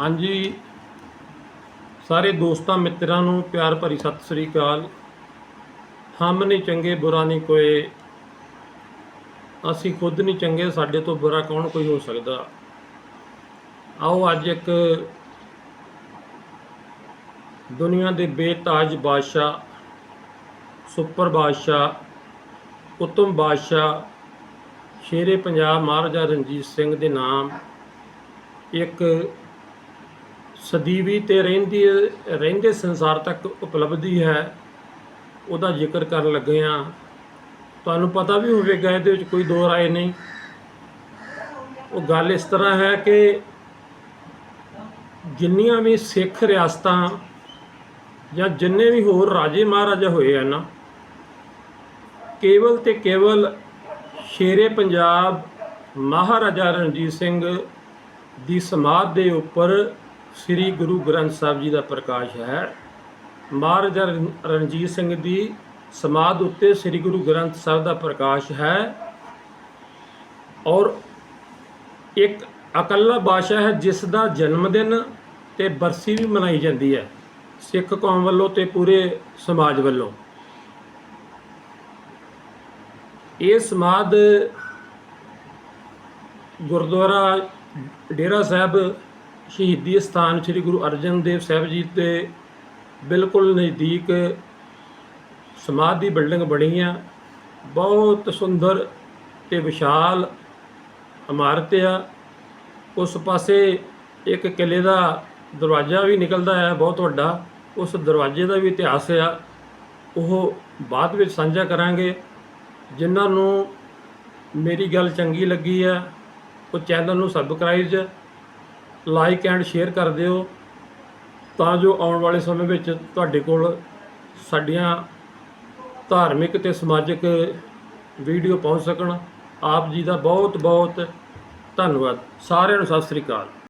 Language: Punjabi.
ਹਾਂਜੀ। ਸਾਰੇ ਦੋਸਤਾਂ, ਮਿੱਤਰਾਂ ਨੂੰ ਪਿਆਰ ਭਰੀ ਸਤਿ ਸ੍ਰੀ ਅਕਾਲ। ਹਮ ਨਹੀਂ ਚੰਗੇ, ਬੁਰਾ ਨਹੀਂ ਕੋਈ। ਅਸੀਂ ਖੁਦ ਨਹੀਂ ਚੰਗੇ, ਸਾਡੇ ਤੋਂ ਬੁਰਾ ਕੌਣ ਕੋਈ ਹੋ ਸਕਦਾ? ਆਓ ਅੱਜ ਇੱਕ ਦੁਨੀਆ ਦੇ ਬੇਤਾਜ ਬਾਦਸ਼ਾਹ, ਸੁਪਰ ਬਾਦਸ਼ਾਹ, ਉੱਤਮ ਬਾਦਸ਼ਾਹ, ਸ਼ੇਰੇ ਪੰਜਾਬ ਮਹਾਰਾਜਾ ਰਣਜੀਤ ਸਿੰਘ ਦੇ ਨਾਮ, ਇੱਕ ਸਦੀਵੀ ਤੇ ਰਹਿੰਦੀ, ਰਹਿੰਦੇ ਸੰਸਾਰ ਤੱਕ ਉਪਲਬਧੀ ਹੈ, ਉਹਦਾ ਜ਼ਿਕਰ ਕਰਨ ਲੱਗੇ ਹਾਂ। ਤੁਹਾਨੂੰ ਪਤਾ ਵੀ ਹੋਵੇਗਾ, ਇਹਦੇ ਵਿੱਚ ਕੋਈ ਦੋ ਰਾਏ ਨਹੀਂ। ਉਹ ਗੱਲ ਇਸ ਤਰ੍ਹਾਂ ਹੈ ਕਿ ਜਿੰਨੀਆਂ ਵੀ ਸਿੱਖ ਰਿਆਸਤਾਂ ਜਾਂ ਜਿੰਨੇ ਵੀ ਹੋਰ ਰਾਜੇ ਮਹਾਰਾਜਾ ਹੋਏ ਆ ਨਾ ਕੇਵਲ ਤੇ ਕੇਵਲ ਸ਼ੇਰੇ ਪੰਜਾਬ ਮਹਾਰਾਜਾ ਰਣਜੀਤ ਸਿੰਘ ਦੀ ਸਮਾਧ ਦੇ ਉੱਪਰ ਸ੍ਰੀ ਗੁਰੂ ਗ੍ਰੰਥ ਸਾਹਿਬ ਜੀ ਦਾ ਪ੍ਰਕਾਸ਼ ਹੈ। ਮਹਾਰਾਜਾ ਰਣ- ਰਣਜੀਤ ਸਿੰਘ ਦੀ ਸਮਾਧ ਉੱਤੇ ਸ੍ਰੀ ਗੁਰੂ ਗ੍ਰੰਥ ਸਾਹਿਬ ਦਾ ਪ੍ਰਕਾਸ਼ ਹੈ। ਔਰ ਇੱਕ ਇਕੱਲਾ ਬਾਦਸ਼ਾਹ ਹੈ, ਜਿਸ ਦਾ ਜਨਮ ਦਿਨ ਤੇ ਬਰਸੀ ਵੀ ਮਨਾਈ ਜਾਂਦੀ ਹੈ, ਸਿੱਖ ਕੌਮ ਵੱਲੋਂ ਤੇ ਪੂਰੇ ਸਮਾਜ ਵੱਲੋਂ। ਇਹ ਸਮਾਧ ਗੁਰਦੁਆਰਾ ਡੇਰਾ ਸਾਹਿਬ ਸ਼ਹੀਦੀ ਸਥਾਨ ਸ੍ਰੀ ਗੁਰੂ ਅਰਜਨ ਦੇਵ ਸਾਹਿਬ ਜੀ ਦੇ ਬਿਲਕੁਲ ਨਜ਼ਦੀਕ ਸਮਾਧ ਦੀ ਬਿਲਡਿੰਗ ਬਣੀ ਆ। ਬਹੁਤ ਸੁੰਦਰ ਤੇ ਵਿਸ਼ਾਲ ਇਮਾਰਤ ਆ। ਉਸ ਪਾਸੇ ਇੱਕ ਕਿਲੇ ਦਾ ਦਰਵਾਜ਼ਾ ਵੀ ਨਿਕਲਦਾ ਹੈ ਬਹੁਤ ਵੱਡਾ। ਉਸ ਦਰਵਾਜ਼ੇ ਦਾ ਵੀ ਇਤਿਹਾਸ ਆ। ਉਹ ਬਾਅਦ ਵਿੱਚ ਸਾਂਝਾ ਕਰਾਂਗੇ। ਜਿਨ੍ਹਾਂ ਨੂੰ ਮੇਰੀ ਗੱਲ ਚੰਗੀ ਲੱਗੀ ਆ, ਉਹ ਚੈਨਲ ਨੂੰ ਸਬਸਕ੍ਰਾਈਬ ਲਾਈਕ ਐਂਡ ਸ਼ੇਅਰ ਕਰ ਦਿਓ ਤਾਂ ਜੋ ਆਉਣ ਵਾਲੇ ਸਮੇਂ ਵਿੱਚ ਤੁਹਾਡੇ ਕੋਲ ਸਾਡੀਆਂ ਧਾਰਮਿਕ ਤੇ ਸਮਾਜਿਕ ਵੀਡੀਓ ਪਹੁੰਚ ਸਕਣ। ਆਪ ਜੀ ਦਾ ਬਹੁਤ ਬਹੁਤ ਧੰਨਵਾਦ। ਸਾਰਿਆਂ ਨੂੰ ਸਤਿ ਸ੍ਰੀ ਅਕਾਲ।